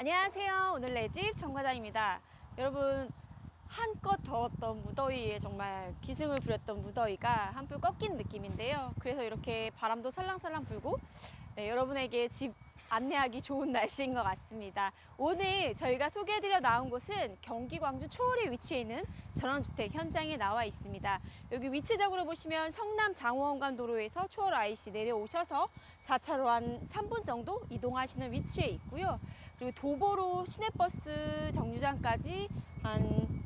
안녕하세요. 오늘 내 집 정과장입니다. 여러분 한껏 더웠던 무더위에 정말 기승을 부렸던 무더위가 한풀 꺾인 느낌인데요. 그래서 이렇게 바람도 살랑살랑 불고 네, 여러분에게 집 안내하기 좋은 날씨인 것 같습니다. 오늘 저희가 소개해드려 나온 곳은 경기 광주 초월에 위치해 있는 전원주택 현장에 나와 있습니다. 여기 위치적으로 보시면 성남 장호원간 도로에서 초월 IC 내려오셔서 좌차로 한 3분 정도 이동하시는 위치에 있고요. 그리고 도보로 시내버스 정류장까지 한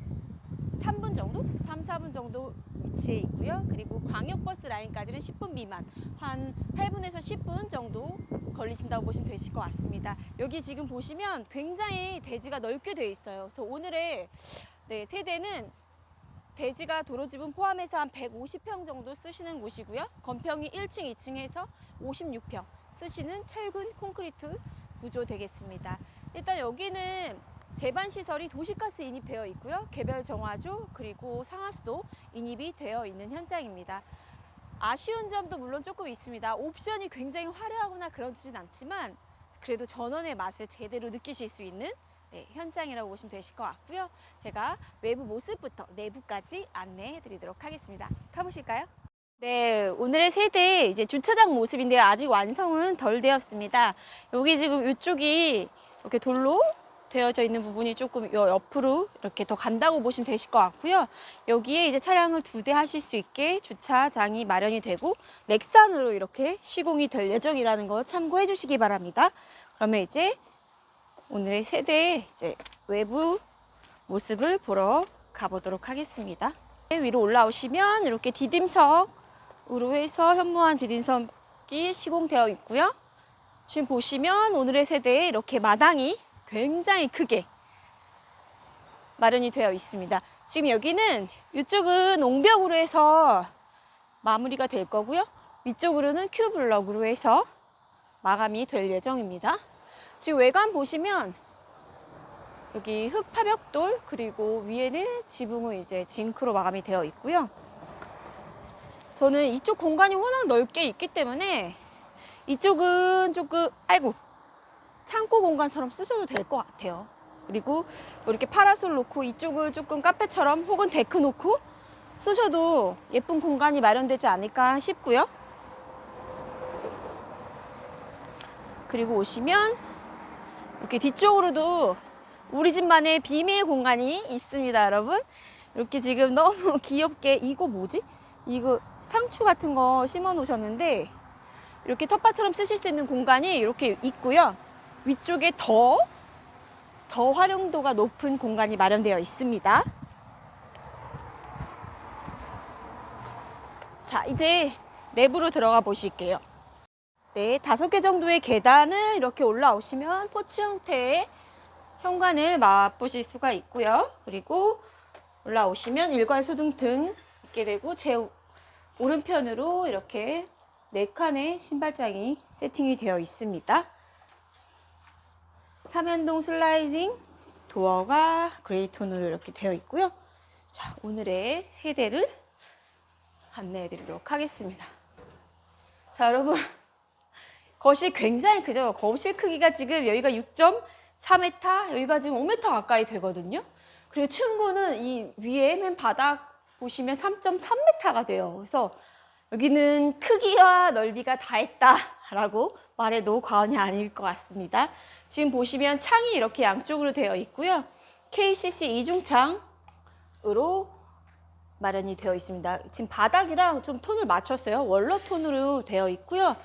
3분 정도? 3, 4분 정도 위치해 있고요. 그리고 광역버스 라인까지는 10분 미만, 한 8분에서 10분 정도 걸리신다고 보시면 되실 것 같습니다. 여기 지금 보시면 굉장히 대지가 넓게 되어 있어요. 그래서 오늘의 네, 세대는 대지가 도로 지분 포함해서 한 150평 정도 쓰시는 곳이고요. 건평이 1층, 2층 해서 56평 쓰시는 철근 콘크리트 구조 되겠습니다. 일단 여기는 제반 시설이 도시가스 인입되어 있고요. 개별 정화조 그리고 상하수도 인입이 되어 있는 현장입니다. 아쉬운 점도 물론 조금 있습니다. 옵션이 굉장히 화려하거나 그렇진 않지만 그래도 전원의 맛을 제대로 느끼실 수 있는 네, 현장이라고 보시면 되실 것 같고요. 제가 외부 모습부터 내부까지 안내해 드리도록 하겠습니다. 가보실까요? 네, 오늘의 세대 이제 주차장 모습인데요. 아직 완성은 덜 되었습니다. 여기 지금 이쪽이 이렇게 돌로 되어져 있는 부분이 조금 요 옆으로 이렇게 더 간다고 보시면 되실 것 같고요. 여기에 이제 차량을 두 대 하실 수 있게 주차장이 마련이 되고 렉산으로 이렇게 시공이 될 예정이라는 거 참고해 주시기 바랍니다. 그러면 이제 오늘의 세대의 이제 외부 모습을 보러 가보도록 하겠습니다. 위로 올라오시면 이렇게 디딤석으로 해서 현무한 디딤석이 시공되어 있고요. 지금 보시면 오늘의 세대에 이렇게 마당이 굉장히 크게 마련이 되어 있습니다. 지금 여기는 이쪽은 옹벽으로 해서 마무리가 될 거고요. 위쪽으로는 큐블럭으로 해서 마감이 될 예정입니다. 지금 외관 보시면 여기 흙 파벽돌 그리고 위에는 지붕은 이제 징크로 마감이 되어 있고요. 저는 이쪽 공간이 워낙 넓게 있기 때문에 이쪽은 조금 아이고 창고 공간처럼 쓰셔도 될 것 같아요. 그리고 뭐 이렇게 파라솔 놓고 이쪽을 조금 카페처럼 혹은 데크 놓고 쓰셔도 예쁜 공간이 마련되지 않을까 싶고요. 그리고 오시면 이렇게 뒤쪽으로도 우리 집만의 비밀 공간이 있습니다, 여러분. 이렇게 지금 너무 귀엽게 이거 뭐지? 이거 상추 같은 거 심어 놓으셨는데 이렇게 텃밭처럼 쓰실 수 있는 공간이 이렇게 있고요. 위쪽에 더, 더 활용도가 높은 공간이 마련되어 있습니다. 자, 이제 내부로 들어가 보실게요. 네, 다섯 개 정도의 계단을 이렇게 올라오시면 포츠 형태의 현관을 맛보실 수가 있고요. 그리고 올라오시면 일괄 소등 등 있게 되고 제 오른편으로 이렇게 네 칸의 신발장이 세팅이 되어 있습니다. 삼연동 슬라이딩 도어가 그레이 톤으로 이렇게 되어 있고요. 자, 오늘의 세대를 안내해 드리도록 하겠습니다. 자, 여러분. 거실 굉장히 크죠? 거실 크기가 지금 여기가 6.4m, 여기가 지금 5m 가까이 되거든요. 그리고 층고는 이 위에 맨 바닥 보시면 3.3m가 돼요. 그래서 여기는 크기와 넓이가 다 했다 라고 말해도 과언이 아닐 것 같습니다. 지금 보시면 창이 이렇게 양쪽으로 되어 있고요. KCC 이중창으로 마련이 되어 있습니다. 지금 바닥이랑 좀 톤을 맞췄어요. 원로 톤으로 되어 있고요.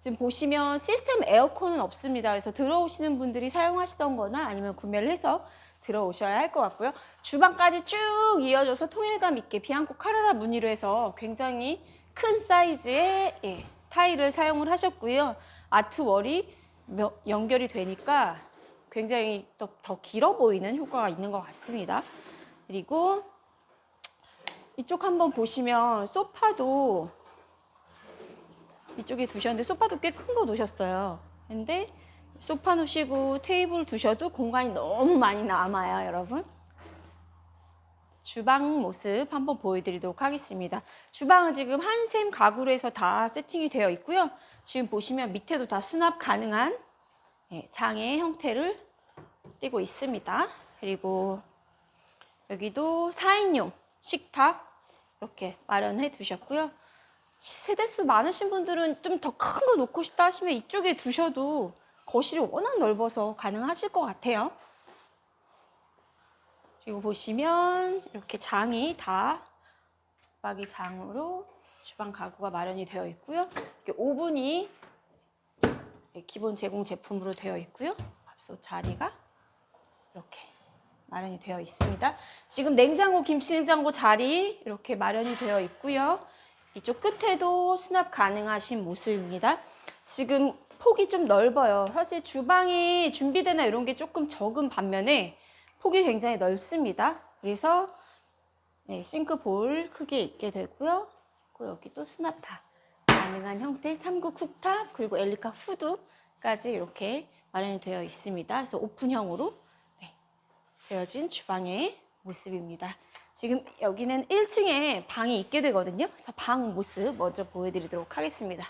지금 보시면 시스템 에어컨은 없습니다. 그래서 들어오시는 분들이 사용하시던 거나 아니면 구매를 해서 들어오셔야 할 것 같고요. 주방까지 쭉 이어져서 통일감 있게 비앙코 카라라 무늬로 해서 굉장히 큰 사이즈의 예, 타일을 사용을 하셨고요. 아트월이 며- 연결이 되니까 굉장히 더, 더 길어 보이는 효과가 있는 것 같습니다. 그리고 이쪽 한번 보시면 소파도 이쪽에 두셨는데 소파도 꽤 큰 거 놓으셨어요. 근데 소파 놓으시고 테이블 두셔도 공간이 너무 많이 남아요, 여러분. 주방 모습 한번 보여드리도록 하겠습니다. 주방은 지금 한샘 가구로 해서 다 세팅이 되어 있고요. 지금 보시면 밑에도 다 수납 가능한 예, 장의 형태를 띄고 있습니다. 그리고 여기도 4인용 식탁 이렇게 마련해 두셨고요. 세대수 많으신 분들은 좀 더 큰 거 놓고 싶다 하시면 이쪽에 두셔도 거실이 워낙 넓어서 가능하실 것 같아요. 그리고 보시면 이렇게 장이 다 붙박이 장으로 주방 가구가 마련이 되어 있고요. 이렇게 오븐이 기본 제공 제품으로 되어 있고요. 밥솥 자리가 이렇게 마련이 되어 있습니다. 지금 냉장고, 김치 냉장고 자리 이렇게 마련이 되어 있고요. 이쪽 끝에도 수납 가능하신 모습입니다. 지금 폭이 좀 넓어요. 사실 주방이 준비되나 이런 게 조금 적은 반면에 폭이 굉장히 넓습니다. 그래서 네, 싱크볼 크게 있게 되고요. 그리고 여기 또 수납 다 가능한 형태의 3구 쿡탑 그리고 엘리카 후드까지 이렇게 마련이 되어 있습니다. 그래서 오픈형으로 네, 되어진 주방의 모습입니다. 지금 여기는 1층에 방이 있게 되거든요. 그래서 방 모습 먼저 보여드리도록 하겠습니다.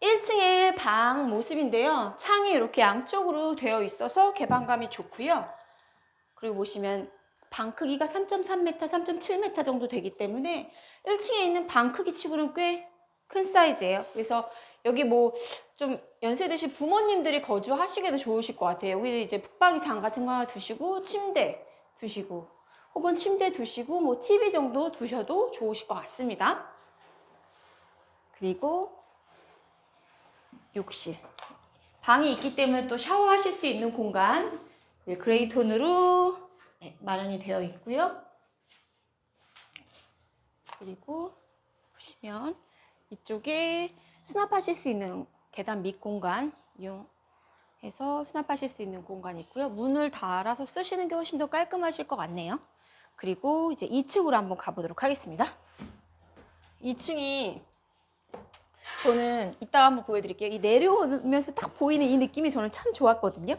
1층의 방 모습인데요. 창이 이렇게 양쪽으로 되어 있어서 개방감이 좋고요. 그리고 보시면 방 크기가 3.3m, 3.7m 정도 되기 때문에 1층에 있는 방 크기 치고는 꽤 큰 사이즈예요. 그래서 여기 뭐 좀 연세 드신 부모님들이 거주하시기도 좋으실 것 같아요. 여기 이제 북박이 장 같은 거 하나 두시고 침대 두시고 혹은 침대 두시고 뭐 TV 정도 두셔도 좋으실 것 같습니다. 그리고 욕실. 방이 있기 때문에 또 샤워하실 수 있는 공간 네, 그레이 톤으로 네, 마련이 되어 있고요. 그리고 보시면 이쪽에 수납하실 수 있는 계단 밑 공간 이용해서 수납하실 수 있는 공간이 있고요. 문을 달아서 쓰시는 게 훨씬 더 깔끔하실 것 같네요. 그리고 이제 2층으로 한번 가보도록 하겠습니다. 2층이 저는 이따가 한번 보여드릴게요. 이 내려오면서 딱 보이는 이 느낌이 저는 참 좋았거든요.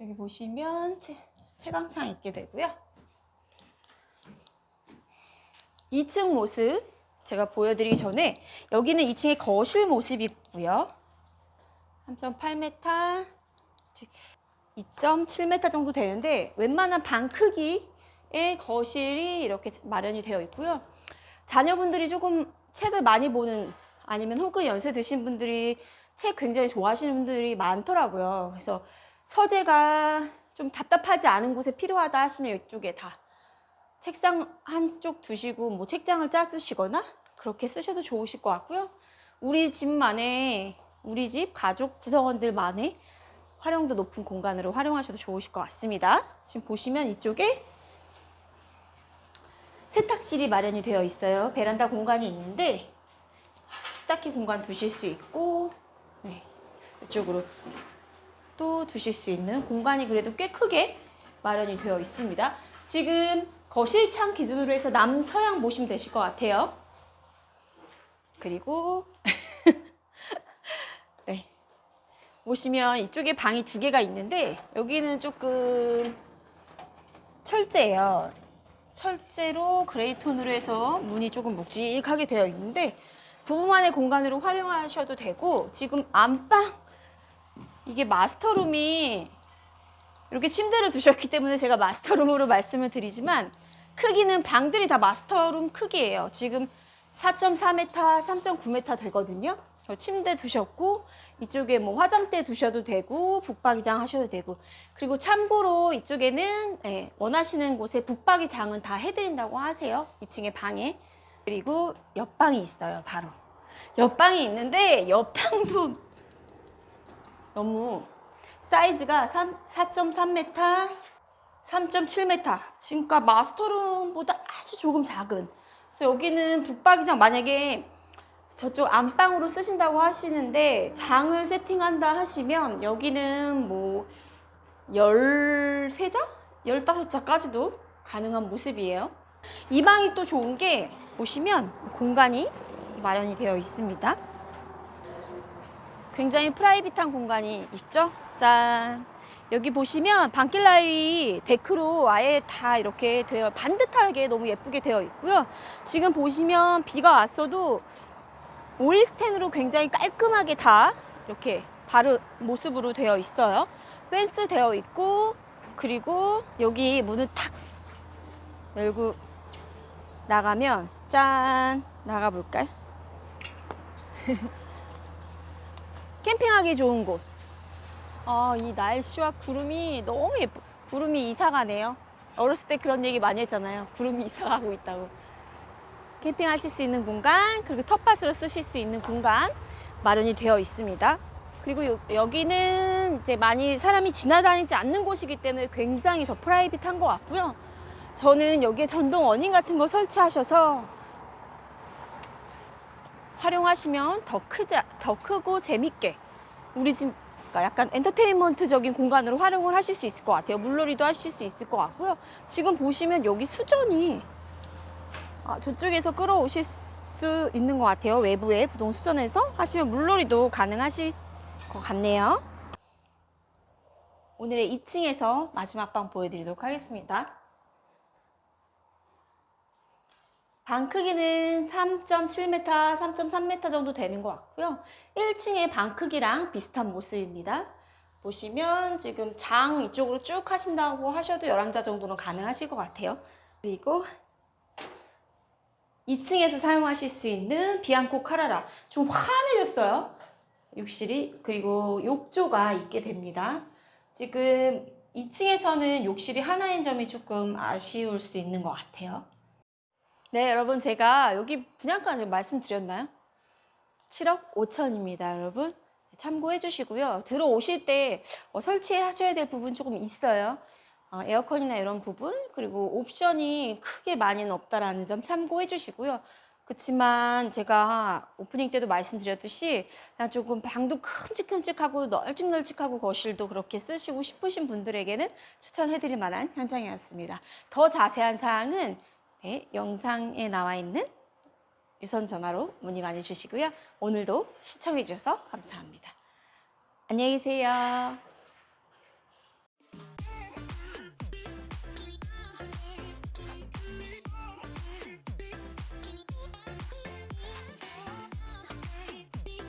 여기 보시면 채, 채광창 있게 되고요. 2층 모습 제가 보여드리기 전에 여기는 2층의 거실 모습이고요. 3.8m, 2.7m 정도 되는데 웬만한 방 크기의 거실이 이렇게 마련이 되어 있고요. 자녀분들이 조금 책을 많이 보는 아니면 혹은 연세 드신 분들이 책 굉장히 좋아하시는 분들이 많더라고요. 그래서 서재가 좀 답답하지 않은 곳에 필요하다 하시면 이쪽에 다 책상 한쪽 두시고 뭐 책장을 짜두시거나 그렇게 쓰셔도 좋으실 것 같고요. 우리 집만의 우리 집 가족 구성원들만의 활용도 높은 공간으로 활용하셔도 좋으실 것 같습니다. 지금 보시면 이쪽에 세탁실이 마련이 되어 있어요. 베란다 공간이 있는데 세탁기 공간 두실 수 있고 네, 이쪽으로 또 두실 수 있는 공간이 그래도 꽤 크게 마련이 되어 있습니다. 지금 거실 창 기준으로 해서 남서양 보시면 되실 것 같아요. 그리고 네 보시면 이쪽에 방이 두 개가 있는데 여기는 조금 철제예요. 철제로 그레이 톤으로 해서 문이 조금 묵직하게 되어 있는데 부부만의 공간으로 활용하셔도 되고 지금 안방 이게 마스터룸이 이렇게 침대를 두셨기 때문에 제가 마스터룸으로 말씀을 드리지만 크기는 방들이 다 마스터룸 크기예요. 지금 4.4m, 3.9m 되거든요. 저 침대 두셨고 이쪽에 뭐 화장대 두셔도 되고 북박이장 하셔도 되고 그리고 참고로 이쪽에는 예, 원하시는 곳에 북박이장은 다 해드린다고 하세요. 2층에 방에 그리고 옆방이 있어요. 바로 옆방이 있는데 옆방도 너무 사이즈가 4.3m, 3.7m. 지금까 마스터룸보다 아주 조금 작은. 여기는 북박이장 만약에 저쪽 안방으로 쓰신다고 하시는데 장을 세팅한다 하시면 여기는 뭐 13장? 15장까지도 가능한 모습이에요. 이 방이 또 좋은 게 보시면 공간이 마련이 되어 있습니다. 굉장히 프라이빗한 공간이 있죠? 짠. 여기 보시면 방길라이 데크로 아예 다 이렇게 되어 반듯하게 너무 예쁘게 되어 있고요. 지금 보시면 비가 왔어도 오일 스텐으로 굉장히 깔끔하게 다 이렇게 바른 모습으로 되어 있어요. 펜스 되어 있고 그리고 여기 문을 탁 열고 나가면 짠 나가 볼까요? 캠핑하기 좋은 곳. 아, 이 날씨와 구름이 너무 예뻐. 구름이 이사 가네요. 어렸을 때 그런 얘기 많이 했잖아요. 구름이 이사 가고 있다고. 캠핑하실 수 있는 공간, 그리고 텃밭으로 쓰실 수 있는 공간 마련이 되어 있습니다. 그리고 요- 여기는 이제 많이 사람이 지나다니지 않는 곳이기 때문에 굉장히 더 프라이빗한 것 같고요. 저는 여기에 전동 어닝 같은 거 설치하셔서 활용하시면 더 크지, 더 크고 재밌게 우리 집 그러니까 약간 엔터테인먼트적인 공간으로 활용을 하실 수 있을 것 같아요. 물놀이도 하실 수 있을 것 같고요. 지금 보시면 여기 수전이 아, 저쪽에서 끌어오실 수 있는 것 같아요. 외부에 부동 수전에서 하시면 물놀이도 가능하실 것 같네요. 오늘의 2층에서 마지막 방 보여드리도록 하겠습니다. 방 크기는 3.7m, 3.3m 정도 되는 것 같고요. 1층의 방 크기랑 비슷한 모습입니다. 보시면 지금 장 이쪽으로 쭉 하신다고 하셔도 11자 정도는 가능하실 것 같아요. 그리고 2층에서 사용하실 수 있는 비앙코 카라라. 좀 환해졌어요. 욕실이. 그리고 욕조가 있게 됩니다. 지금 2층에서는 욕실이 하나인 점이 조금 아쉬울 수 있는 것 같아요. 네, 여러분 제가 여기 분양가 좀 말씀드렸나요? 7억 5천입니다, 여러분. 참고해 주시고요. 들어오실 때 어, 설치하셔야 될 부분 조금 있어요. 어, 에어컨이나 이런 부분, 그리고 옵션이 크게 많이는 없다라는 점 참고해 주시고요. 그렇지만 제가 오프닝 때도 말씀드렸듯이 그냥 조금 방도 큼직큼직하고 널찍널찍하고 거실도 그렇게 쓰시고 싶으신 분들에게는 추천해드릴 만한 현장이었습니다. 더 자세한 사항은 네, 영상에 나와 있는 유선 전화로 문의 많이 주시고요. 오늘도 시청해 주셔서 감사합니다. 안녕히 계세요.